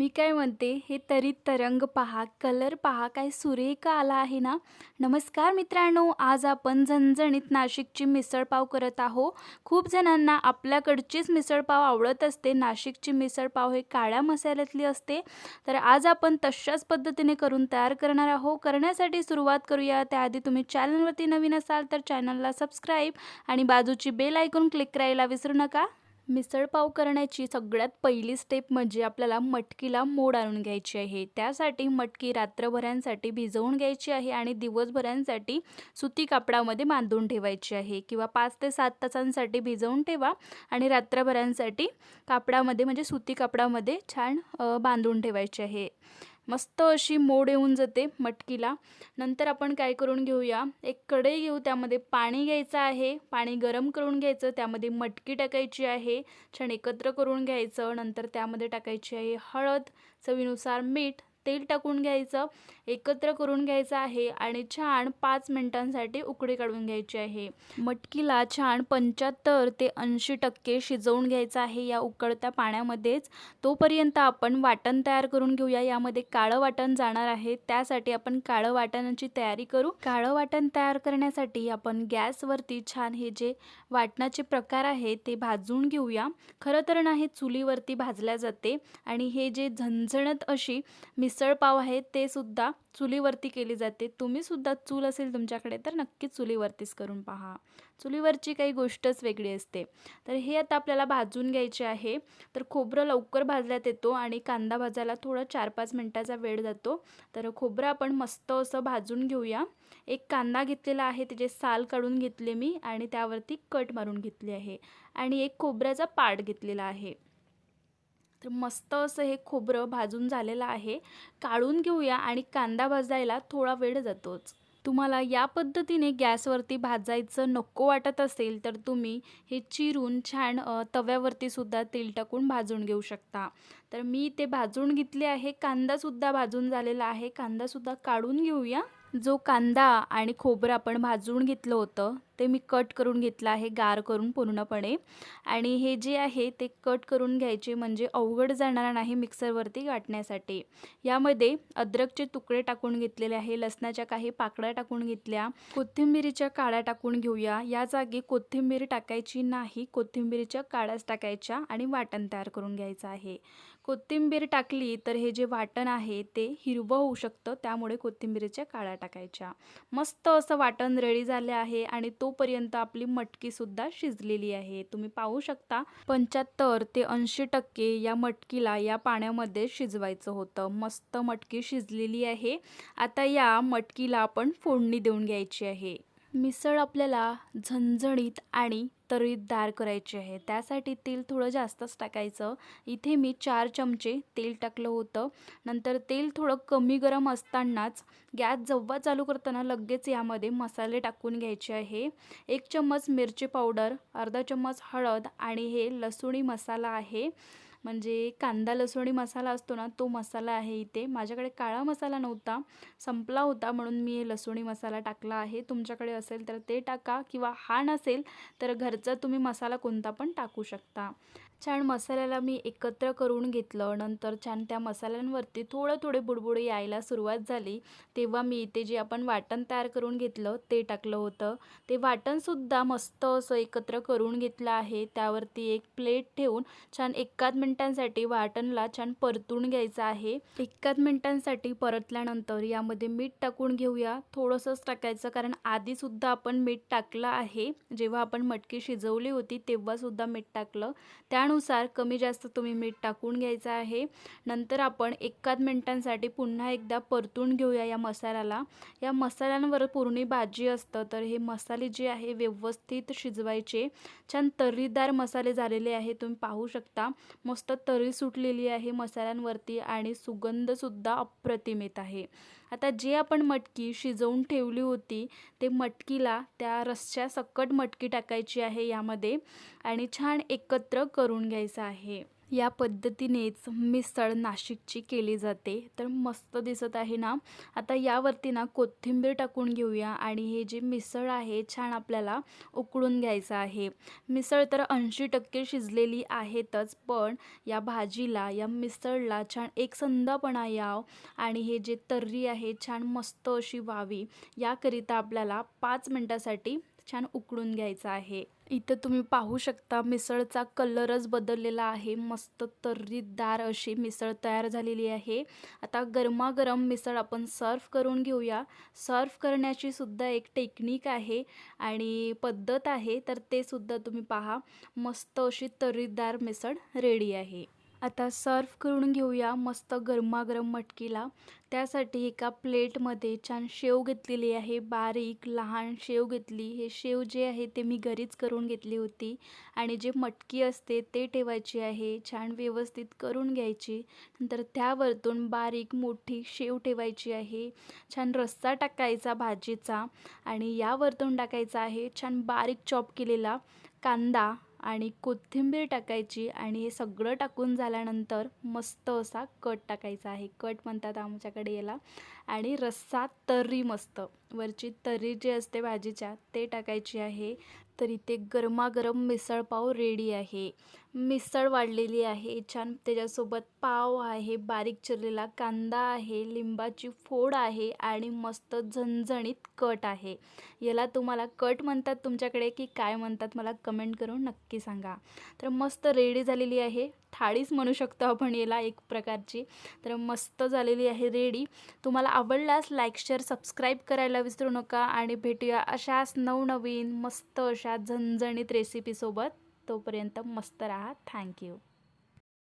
मी काय म्हणते हे तरी तरंग पहा कलर पहा काय सुरेख आला आहे ना? नमस्कार मित्रांनो आज आपण झणझणीत नाशिकची मिसळपाव करत आहो खूप जणांना आपल्याकडचीच मिसळपाव आवडत असते. नाशिकची मिसळपाव हे काळ्या मसाल्यातली असते. तर आज आपण तशाच पद्धतीने करून तयार करणार आहो करण्यासाठी सुरुवात करूया. त्याआधी तुम्ही चॅनलवरती नवीन असाल तर चॅनलला सबस्क्राईब आणि बाजूची बेल ऐकून क्लिक करायला विसरू नका. मिसळपाव करण्याची सगळ्यात पहिली स्टेप म्हणजे आपल्याला मटकीला मोड आणून घ्यायची आहे. त्यासाठी मटकी रात्रभरांसाठी भिजवून घ्यायची आहे आणि दिवसभरांसाठी सुती कापडामध्ये बांधून ठेवायची आहे. किंवा पाच ते सात तासांसाठी भिजवून ठेवा आणि रात्रभरांसाठी कापडामध्ये म्हणजे सुती कापडामध्ये छान बांधून ठेवायची आहे. मस्त अशी मोड येऊन जाते मटकीला. नंतर आपण काय करून घेऊया? एक कढई घेऊ त्यामध्ये पाणी घ्यायचं आहे. पाणी गरम करून घ्यायचं त्यामध्ये मटकी टाकायची आहे. छान एकत्र करून घ्यायचं. नंतर त्यामध्ये टाकायची आहे हळद चवीनुसार मीठ तेल टाकून घ्यायचं एकत्र करून घ्यायचं आहे आणि छान पाच मिनिटांसाठी उकडी काढून घ्यायची आहे. मटकीला छान पंच्याहत्तर ते ऐंशी टक्के शिजवून घ्यायचं आहे या उकळत्या पाण्यामध्येच. तोपर्यंत आपण वाटण तयार करून घेऊया. यामध्ये काळं वाटण जाणार आहे. त्यासाठी आपण काळं वाटणाची तयारी करू. काळं वाटण तयार करण्यासाठी आपण गॅसवरती छान हे जे वाटणाचे प्रकार आहे ते भाजून घेऊया. खरं तर नाही चुलीवरती भाजल्या जाते आणि हे जे झणझणत अशी मिस मिसळपाव आहे ते सुद्धा चुलीवरती केली जाते. तुम्ही सुद्धा चूल असेल तुमच्याकडे तर नक्कीच चुलीवरतीच करून पहा. चुलीवरची काही गोष्टच वेगळी असते. तर हे आता आपल्याला भाजून घ्यायचे आहे. तर खोबरं लवकर भाजल्यात येतो आणि कांदा भाजायला थोडं चार पाच मिनटाचा वेळ जातो. तर खोबरं आपण मस्त असं भाजून घेऊया. एक कांदा घेतलेला आहे त्याचे साल काढून घेतले मी आणि त्यावरती कट मारून घेतली आहे. आणि एक खोबऱ्याचा पाट घेतलेला आहे. तर मस्त असं हे खोबरं भाजून झालेलं आहे. काढून घेऊया आणि कांदा भाजायला थोडा वेळ जातोच. तुम्हाला या पद्धतीने गॅसवरती भाजायचं नको वाटत असेल तर तुम्ही हे चिरून छान तव्यावरती सुद्धा तेल टाकून भाजून घेऊ शकता. तर मी ते भाजून घेतले आहे. कांदासुद्धा भाजून झालेला आहे. कांदासुद्धा काढून घेऊया. जो कांदा आणि खोबरं आपण भाजून घेतलं होतं ते मी कट करून घेतलं आहे गार करून पूर्णपणे. आणि हे जे आहे ते कट करून घ्यायचे म्हणजे अवघड जाणार नाही मिक्सरवरती गाठण्यासाठी. यामध्ये अद्रकचे तुकडे टाकून घेतलेले आहे लसणाच्या काही पाकळ्या टाकून घेतल्या. कोथिंबिरीच्या काळ्या टाकून घेऊया. या जागी कोथिंबीर टाकायची नाही. कोथिंबीरीच्या काळ्याच टाकायच्या आणि वाटण तयार करून घ्यायचं आहे. कोथिंबीर टाकली तर हे जे वाटण आहे ते हिरवं होऊ शकतं त्यामुळे कोथिंबीरीच्या काळ्या टाकायच्या. मस्त असं वाटण रेडी झाले आहे आणि तोपर्यंत आपली मटकीसुद्धा शिजलेली आहे. तुम्ही पाहू शकता पंच्याहत्तर ते ऐंशी टक्के या मटकीला या पाण्यामध्ये शिजवायचं होतं. मस्त मटकी शिजलेली आहे. आता या मटकीला आपण फोडणी देऊन घ्यायची आहे. मिसळ आपल्याला झणझणीत आणि तरीतदार करायची आहे. त्यासाठी तेल थोडं जास्तच टाकायचं. इथे मी चार चमचे तेल टाकलं होतं. नंतर तेल थोडं कमी गरम असतानाच गॅस जेव्हा चालू करताना लगेच यामध्ये मसाले टाकून घ्यायचे आहे. एक चम्मच मिरची पावडर अर्धा चम्मच हळद आणि हे लसूणी मसाला आहे. म्हणजे कांदा लसूणी मसाला असतो ना तो मसाला आहे इथे. माझ्याकडे काळा मसाला नव्हता संपला होता म्हणून मी हे लसूणी मसाला टाकला आहे. तुमच्याकडे असेल तर ते टाका किंवा हा नसेल तर घरचा तुम्ही मसाला कोणता पण टाकू शकता. छान मसाल्याला मी एकत्र करून घेतलं. नंतर छान त्या मसाल्यांवरती थोडं थोडे बुडबुडे यायला सुरुवात झाली. तेव्हा मी इथे जे आपण वाटण तयार करून घेतलं ते टाकलं होतं. ते वाटणसुद्धा मस्त असं एकत्र करून घेतलं आहे. त्यावरती एक प्लेट ठेवून छान एकाच मिनिटांसाठी वाटणला छान परतून घ्यायचं आहे. एकाच मिनिटांसाठी परतल्यानंतर यामध्ये मीठ टाकून घेऊया. थोडंसंच टाकायचं कारण आधीसुद्धा आपण मीठ टाकलं आहे. जेव्हा आपण मटकी शिजवली होती तेव्हासुद्धा मीठ टाकलं. त्या त्यानुसार कमी जास्त तुम्ही मीठ टाकून घ्यायचं आहे. नंतर आपण एकाच मिनटांसाठी पुन्हा एकदा परतून घेऊया या मसाल्याला. या मसाल्यांवर पूर्ण भाजी असतं तर हे मसाले जे आहे व्यवस्थित शिजवायचे. छान तर्रीदार मसाले झालेले आहे तुम्ही पाहू शकता. मस्त तर्री सुटलेली आहे मसाल्यांवरती आणि सुगंधसुद्धा अप्रतिम येत आहे. आता जे आपण मटकी शिजवून ठेवली होती ते मटकीला त्या रस्स्या सकट मटकी टाकायची आहे यामध्ये आणि छान एकत्र करून घ्यायचं आहे. या पद्धतीनेच मिसळ नाशिकची केली जाते. तर मस्त दिसत आहे ना? आता यावरती ना कोथिंबीर टाकून घेऊया आणि हे जे मिसळ आहे छान आपल्याला उकळून घ्यायचं आहे. मिसळ तर ऐंशी टक्के शिजलेली आहेतच पण या भाजीला या मिसळला छान एक संदपणा याव आणि हे जे तर्री आहे छान मस्त अशी व्हावी. याकरिता आपल्याला पाच मिनटासाठी छान उकळून घ्यायचं आहे. इथं तुम्ही पाहू शकता मिसळचा कलरच बदललेला आहे. मस्त तर्रीदार अशी मिसळ तयार झालेली आहे. आता गरमागरम मिसळ आपण सर्व करून घेऊया. सर्व करण्याची सुद्धा एक टेक्निक आहे आणि पद्धत आहे तर ते सुद्धा तुम्ही पहा. मस्त अशी तर्रीदार मिसळ रेडी आहे. आता सर्व करून घेऊया मस्त गरमागरम मटकीला. त्यासाठी एका प्लेटमध्ये छान शेव घेतलेली आहे बारीक लहान शेव घेतली. हे शेव जे आहे ते मी घरीच करून घेतली होती आणि जे मटकी असते ते ठेवायची आहे छान व्यवस्थित करून घ्यायची. नंतर त्यावरतून बारीक मोठी शेव ठेवायची आहे छान रस्सा टाकायचा भाजीचा आणि यावरतून टाकायचा आहे छान बारीक चॉप केलेला कांदा. आणि कोथिंबीर टाकायची आणि हे सगळं टाकून झाल्यानंतर मस्त असा कट टाकायचा आहे. कट म्हणतात आमच्याकडे याला. आणि रस्सा तर्री मस्त. वरची तर्री जी असते भाजीच्या ते टाकायची आहे. तर इथे गरमागरम मिसळ पाव रेडी आहे. मिसळ वाढलेली आहे. छान त्याच्यासोबत पाव आहे बारीक चिरलेला कांदा आहे लिंबाची फोड आहे आणि मस्त झणझणीत कट आहे. याला तुम्हाला कट म्हणतात तुमच्याकडे की काय म्हणतात मला कमेंट करून नक्की सांगा. तर मस्त रेडी झालेली आहे. थाळीच म्हणू शकतो आपण याला एक प्रकारची. तर मस्त झालेली आहे रेडी तुम्हाला आवडल्यास लाईक शेअर सबस्क्राईब करायला विसरू नका आणि भेटूया अशाच नवनवीन मस्त अशा अशा झणझणीत रेसिपीसोबत तोपर्यंत मस्त राहा. थँक्यू